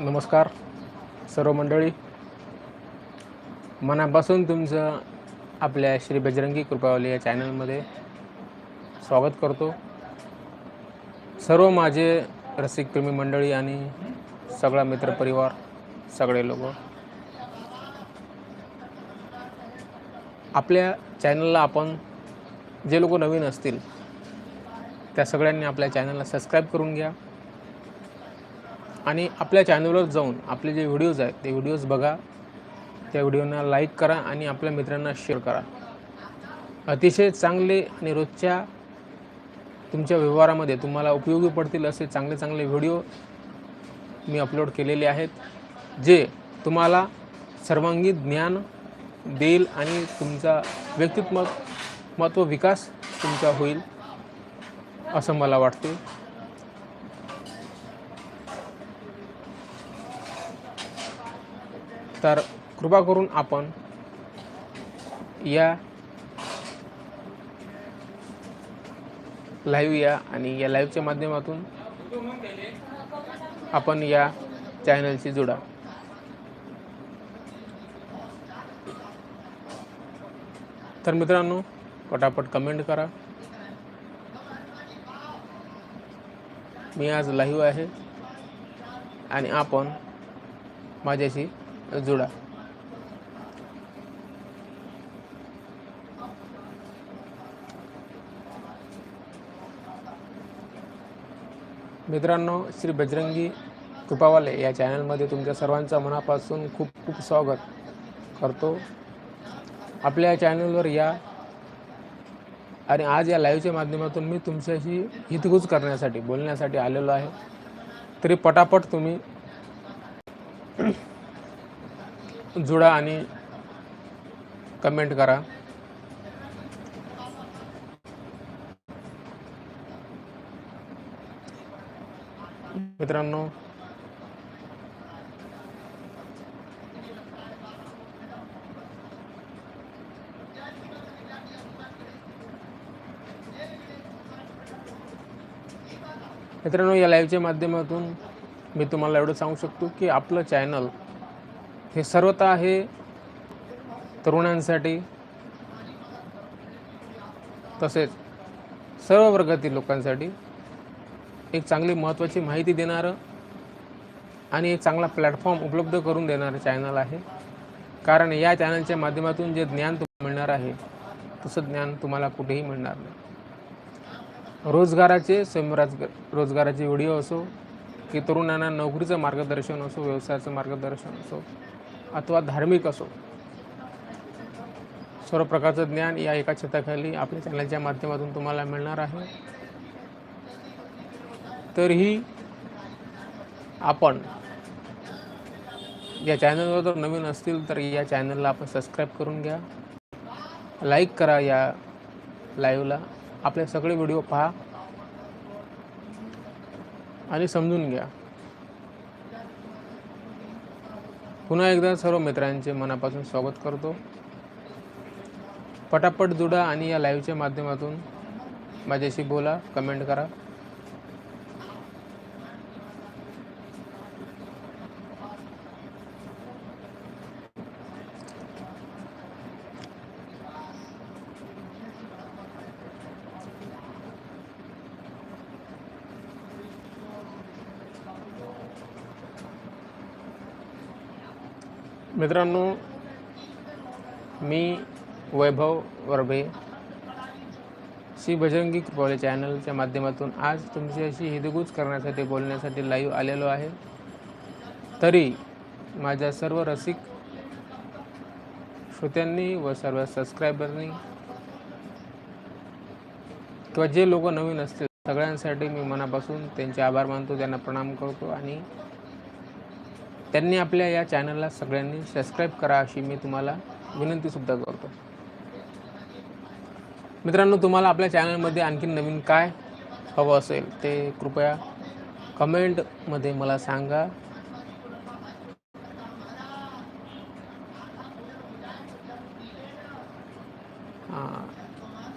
नमस्कार सर्व मंडळी. मनापासून तुमचं आपल्या श्री बजरंगी कृपावली या चॅनलमध्ये स्वागत करतो. सर्व माझे रसिकप्रेमी मंडळी आणि सगळा मित्रपरिवार सगळे लोक. आपल्या चॅनलला आपण जे लोक नवीन असतील त्या सगळ्यांनी आपल्या चॅनलला सबस्क्राईब करून घ्या. आणि आपल्या चॅनलवर जाऊन आपले जे व्हिडिओज आहेत ते व्हिडिओज बघा. त्या व्हिडिओना लाईक करा आणि आपल्या मित्रांना शेअर करा. अतिशय चांगले आणि रोजच्या तुमच्या व्यवहारामध्ये तुम्हाला उपयोगी पडतील असे चांगले चांगले व्हिडिओ मी अपलोड केलेले आहेत जे तुम्हाला सर्वांगीण ज्ञान देईल आणि तुमचा व्यक्तित्व महत्त्व विकास तुमचा होईल असं मला वाटते. तर कृपा करून आपण या लाईव्ह या आणि या लाईव्हच्या माध्यमातून आपण या चॅनलशी जोडा. तर मित्रांनो पटापट कमेंट करा. मी आज लाईव्ह आहे आणि आपण माझ्याशी जोडा. मित्रांनो श्री बजरंगी कृपावाले या चॅनलमध्ये तुमच्या सर्वांचं मनापासून खूप खूप स्वागत करतो. आपल्या चॅनलवर या आणि आज या लाईव्हच्या माध्यमातून मी तुमच्याशी हितगुज करण्यासाठी बोलण्यासाठी आलेलो आहे. तरी पटापट तुम्ही जुळा आणि कमेंट करा. मित्रांनो मित्रांनो या लाईव्हच्या माध्यमातून मी तुम्हाला एवढं सांगू शकतो की आपलं चॅनल हे सर्वता आहे तरुणांसाठी. तसेच सर्व वर्गातील लोकांसाठी एक चांगली महत्त्वाची माहिती देणारं आणि एक चांगला प्लॅटफॉर्म उपलब्ध करून देणारं चॅनल आहे. कारण या चॅनलच्या माध्यमातून जे ज्ञान तुम्हाला मिळणार आहे तसं ज्ञान तुम्हाला कुठेही मिळणार नाही. रोजगाराचे स्वयंराज रोजगाराचे व्हिडिओ असो की तरुणांना नोकरीचं मार्गदर्शन असो व्यवसायाचं मार्गदर्शन असो अथवा धार्मिक असो. सर्व प्रकारचं ज्ञान या एका छताखाली आपल्या चॅनलच्या माध्यमातून तुम्हाला मिळणार आहे. तरीही आपण या चॅनलवर जर नवीन असतील तर या चॅनलला आपण सबस्क्राईब करून घ्या. लाईक करा या लाईव्हला. आपले सगळे व्हिडिओ पहा आणि समजून घ्या. पुन्हा एकदा सर्व मित्रांचे मनापासून स्वागत करतो. पटापट जुडा आणि या लाईव्हच्या माध्यमातून माझ्याशी बोला कमेंट करा. मित्रांनो मी वैभव वरबे श्री बजरंगी कृपावले चॅनलच्या माध्यमातून आज तुमच्याशी हिदगुज करण्यासाठी बोलण्यासाठी लाईव्ह आलेलो आहे. तरी माझ्या सर्व रसिक श्रोत्यांनी व सर्व सबस्क्रायबरनी किंवा जे लोक नवीन असतील सगळ्यांसाठी मी मनापासून त्यांचे आभार मानतो त्यांना प्रणाम करतो आणि त्यांनी आपल्या या चॅनलला सगळ्यांनी सबस्क्राईब करा अशी मी तुम्हाला विनंतीसुद्धा करतो. मित्रांनो तुम्हाला आपल्या चॅनलमध्ये आणखी नवीन काय हवं असेल ते कृपया कमेंटमध्ये मला सांगा.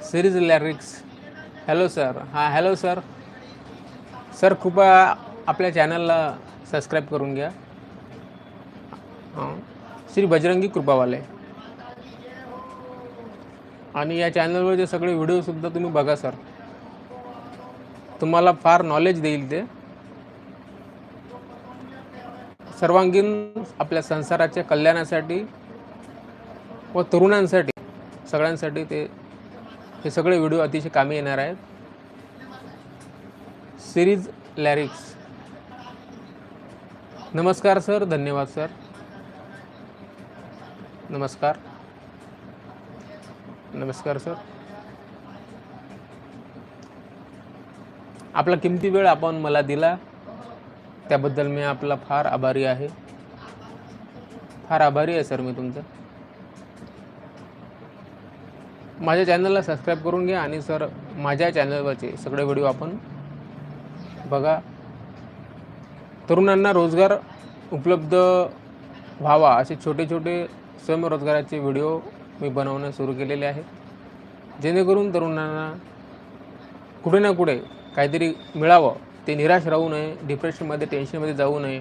सिरीज लॅरिक्स हॅलो सर हां हॅलो सर सर कृपया आपल्या चॅनलला सबस्क्राईब करून घ्या. श्री बजरंगी कृपावाले. आणि या चॅनलवरचे सगळे व्हिडिओसुद्धा तुम्ही बघा सर तुम्हाला फार नॉलेज देईल ते. सर्वांगीण आपल्या संसाराच्या कल्याणासाठी व तरुणांसाठी सगळ्यांसाठी ते हे सगळे व्हिडिओ अतिशय कामी येणार आहेत. सिरीज लॅरिक्स नमस्कार सर धन्यवाद सर नमस्कार. नमस्कार सर. आपला किमती वेळ आपण मला दिला त्याबद्दल मी आपला फार आभारी आहे. फार आभारी आहे सर मी तुमचं. माझ्या चॅनलला सबस्क्राईब करून घ्या आणि सर माझ्या चॅनलवरचे सगळे व्हिडिओ आपण बघा. तरुणांना रोजगार उपलब्ध व्हावा असे छोटे छोटे स्वयंरोजगाराचे व्हिडिओ मी बनवणं सुरू केलेले आहे. जेणेकरून तरुणांना कुठे ना कुठे काहीतरी मिळावं. ते निराश राहू नये डिप्रेशनमध्ये टेन्शनमध्ये जाऊ नये.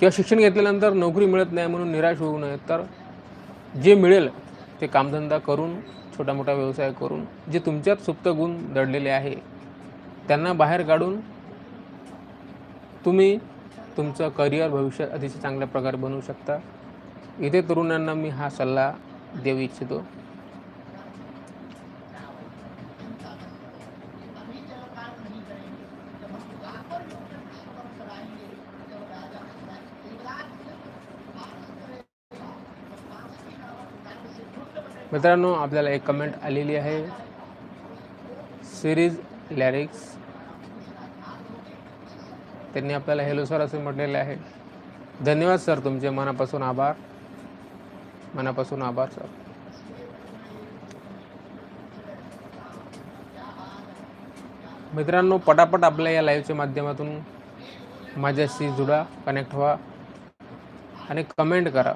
किंवा शिक्षण घेतल्यानंतर नोकरी मिळत नाही म्हणून निराश होऊ नये. तर जे मिळेल ते कामधंदा करून छोटा मोठा व्यवसाय करून जे तुमच्यात सुप्त गुण दडलेले आहे त्यांना बाहेर काढून तुम्ही तुमचं करिअर भविष्य अतिशय चांगल्या प्रकारे बनवू शकता. इथे तरुणांना मी हा सल्ला देऊ इच्छितो. मित्रांनो आपल्याला एक कमेंट आलेली आहे. सिरीज लॅरिक्स त्यांनी आपल्याला हॅलो सर असे म्हटलेले आहे. धन्यवाद सर तुमचे मनापासून आभार. मनापासून आभार सर. मित्रांनो पटापट आपल्या या लाईव्हच्या माध्यमातून माझ्याशी जुडा कनेक्ट व्हा आणि कमेंट करा.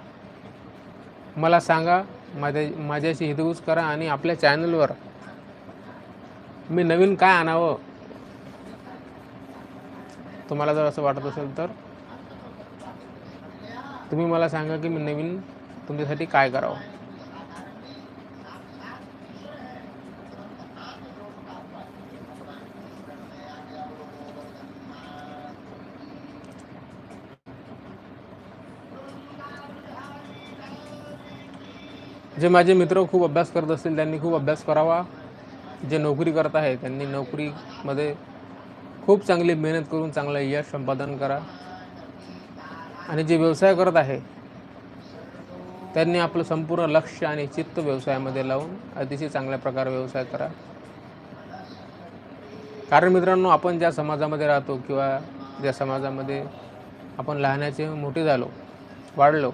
मला सांगा माझ्या माझ्याशी हितगुज करा आणि आपल्या चॅनलवर मी नवीन काय आणावं? तुम्हाला जर असं वाटत असेल तर तुम्ही मला सांगा की मी नवीन तुमच्यासाठी काय करावं? जे माझे मित्र खूप अभ्यास करत असतील त्यांनी खूप अभ्यास करावा. जे नोकरी करत आहे त्यांनी नोकरीमध्ये खूप चांगली मेहनत करून चांगलं यश संपादन करा. आणि जे व्यवसाय करत आहे त्यांनी आपलं संपूर्ण लक्ष आणि चित्त व्यवसायामध्ये लावून अतिशय चांगल्या प्रकारे व्यवसाय करा. कारण मित्रांनो आपण ज्या समाजामध्ये राहतो किंवा ज्या समाजामध्ये आपण लहानाचे मोठे झालो वाढलो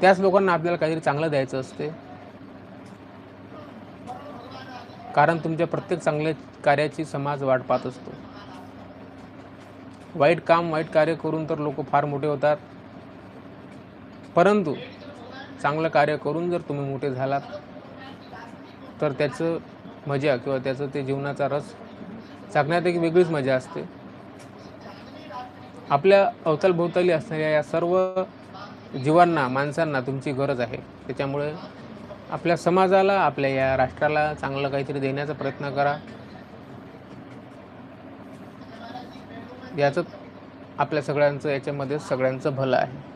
त्याच लोकांना आपल्याला काहीतरी चांगलं द्यायचं असते. कारण तुमच्या प्रत्येक चांगल्या कार्याची समाज वाट पाहत असतो. वाईट काम वाईट कार्य करून तर लोक फार मोठे होतात. परंतु चांगलं कार्य करून जर तुम्ही मोठे झालात तर त्याचं मजा किंवा त्याचं ते जीवनाचा रस चाकण्यात एक वेगळीच मजा असते. आपल्या अवतालभोवताली असणाऱ्या या सर्व जीवांना माणसांना तुमची गरज आहे. त्याच्यामुळे आपल्या समाजाला आपल्या या राष्ट्राला चांगलं काहीतरी देण्याचा प्रयत्न करा. याचं आपल्या सगळ्यांचं याच्यामध्ये सगळ्यांचं भलं आहे.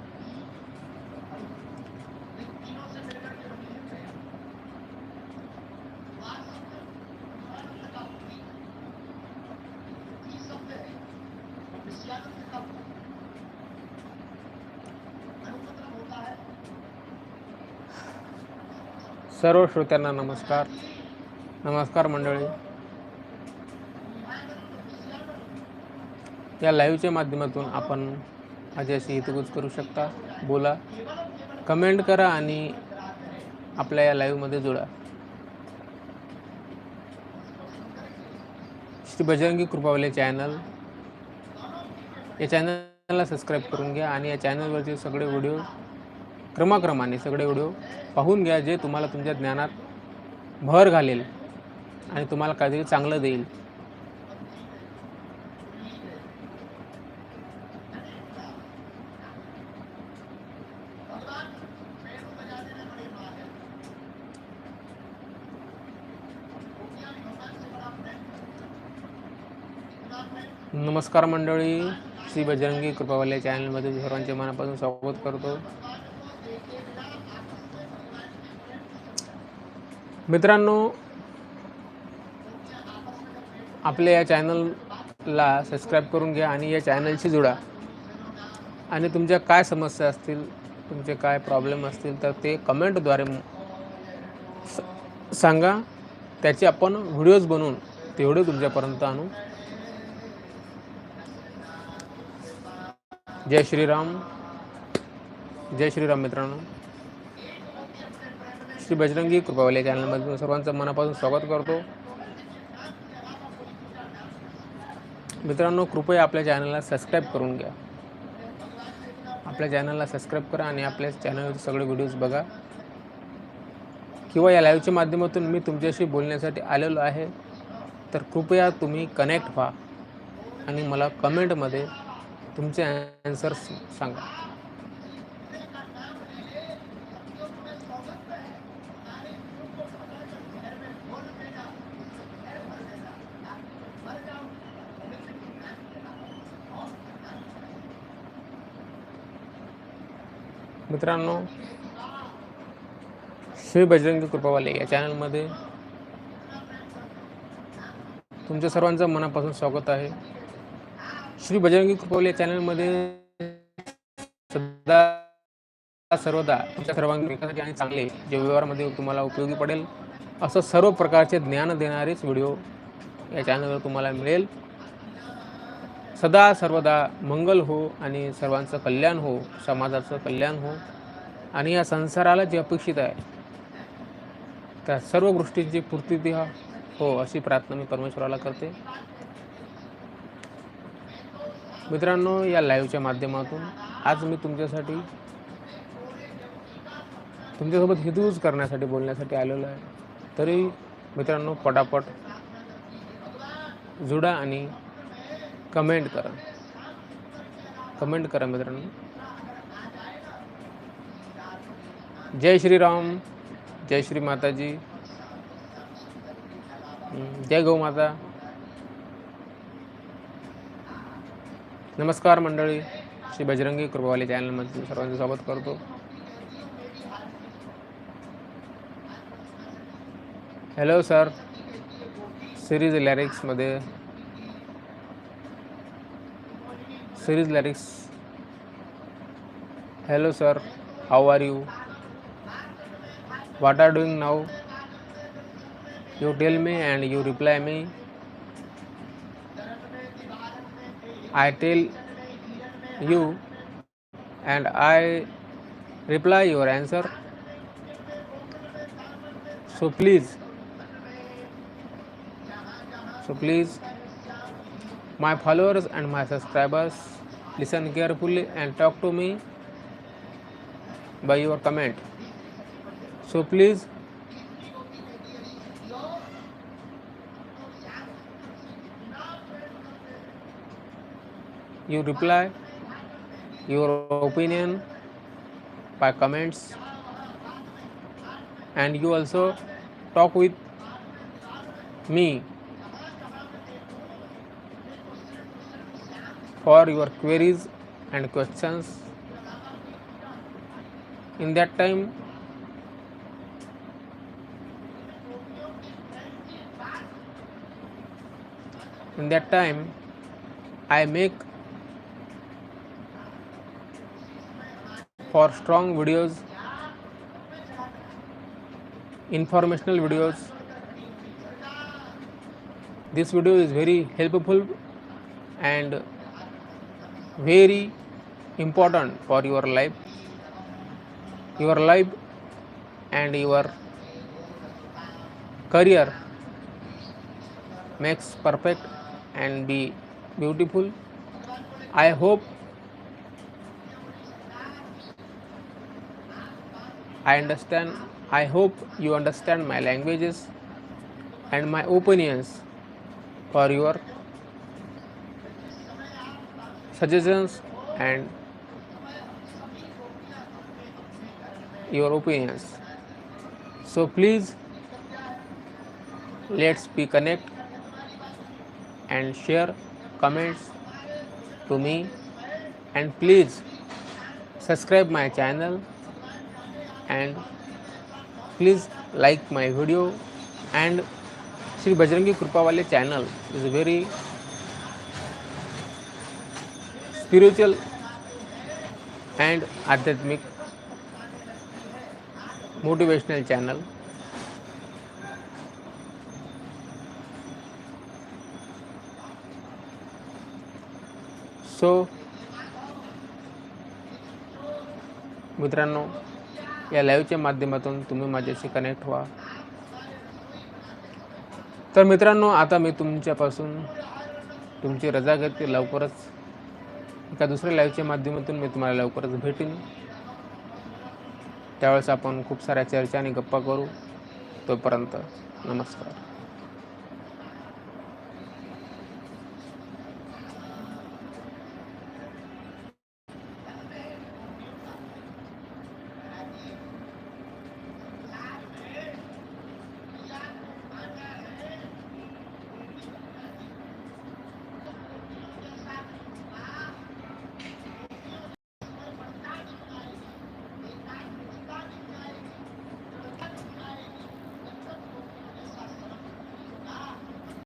सर्व श्रोत्यांना नमस्कार. नमस्कार मंडळी. या लाईव्हच्या माध्यमातून आपण माझ्याशी हितगुज करू शकता. बोला कमेंट करा आणि आपल्या या लाईव्हमध्ये जोडा. श्री बजरंगी कृपावले चॅनल या चॅनलला सबस्क्राईब करून घ्या आणि या चॅनलवरचे सगळे व्हिडिओ क्रमाक्रमाने सगळे व्हिडिओ पाहून घ्या जे तुम्हाला तुमच्या ज्ञानात भर घालेल आणि तुम्हाला काहीतरी चांगलं देईल. नमस्कार मंडळी श्री बजरंगी कृपावाल्या चॅनलमध्ये सर्वांचे मनापासून स्वागत करतो. मित्रांनो आपल्या या चॅनलला सबस्क्राईब करून घ्या आणि या चॅनलशी जुळा आणि तुमच्या काय समस्या असतील तुमचे काय प्रॉब्लेम असतील तर ते कमेंटद्वारे सांगा. त्याचे आपण व्हिडिओज बनवून तेवढे तुमच्यापर्यंत आणू. जय श्रीराम. जय श्रीराम मित्रांनो. श्री बजरंगी कृपावाले चॅनलमध्ये मी सर्वांचं मनापासून स्वागत करतो. मित्रांनो कृपया आपल्या चॅनलला सबस्क्राईब करून घ्या. आपल्या चॅनलला सबस्क्राईब करा आणि आपल्या चॅनलवरचे सगळे व्हिडिओज बघा. किंवा या लाईव्हच्या माध्यमातून मी तुमच्याशी बोलण्यासाठी आलेलो आहे तर कृपया तुम्ही कनेक्ट व्हा आणि मला कमेंटमध्ये तुमचे ॲन्सर्स सांगा. मित्रांनो श्री बजरंगी कृपावाले या चॅनलमध्ये तुमच्या सर्वांचं मनापासून स्वागत आहे. श्री बजरंगी कृपावाले या चॅनलमध्ये सदा सर्वदा तुमच्या सर्वांगीण विकासासाठी आणि चांगले जे व्यवहारामध्ये तुम्हाला उपयोगी पडेल असं सर्व प्रकारचे ज्ञान देणारेच व्हिडिओ या चॅनलवर तुम्हाला मिळेल. सदा सर्वदा मंगल हो आणि सर्वांचं कल्याण हो समाजाचं कल्याण हो. आणि या संसाराला जे अपेक्षित आहे त्या सर्व गोष्टींची पूर्ती हो अशी प्रार्थना मी परमेश्वराला करते. मित्रांनो या लाईव्हच्या माध्यमातून आज मी तुमच्यासाठी तुमच्यासोबत हितूज करण्यासाठी बोलण्यासाठी आलेलो आहे. तरी मित्रांनो पटापट जुडा आणि कमेंट करा. कमेंट करा मित्रांनो. जय श्रीराम जय श्री माताजी जय गौ माता. नमस्कार मंडळी श्री बजरंगी कृपावाले चॅनलमध्ये सर्वांचं स्वागत करतो. हॅलो सर सिरीज लॅरिक्समध्ये series lyrics. Hello sir. How are you? What are doing now? You tell me and you reply me. I tell you and i reply your answer. So please. So please my followers and my subscribers listen carefully and talk to me by your comment. So please you reply your opinion by comments. And you also talk with me for your queries and questions. In that time in that time i make for strong videos informational videos. This video is very helpful and very important for your life. Your life and your career makes perfect and be beautiful. I hope i understand i hope you understand my languages and my opinions for your suggestions and your opinions. So please let's be connect and share comments to me. And please subscribe my channel and please like my video. And Sri Bajrangi Krupawale channel is very spiritual and आध्यात्मिक motivational channel so मित्रांनो या लाईव्हच्या माध्यमातून तुम्ही माझ्याशी connect व्हा. तर मित्रांनो आता मी तुमच्यापासून तुमची रजा घेते. लवकरच एका दुसऱ्या लाईव्हच्या माध्यमातून मी तुम्हाला लवकरच भेटेन. त्यावेळेस आपण खूप साऱ्या चर्चा आणि गप्पा करू. तोपर्यंत नमस्कार.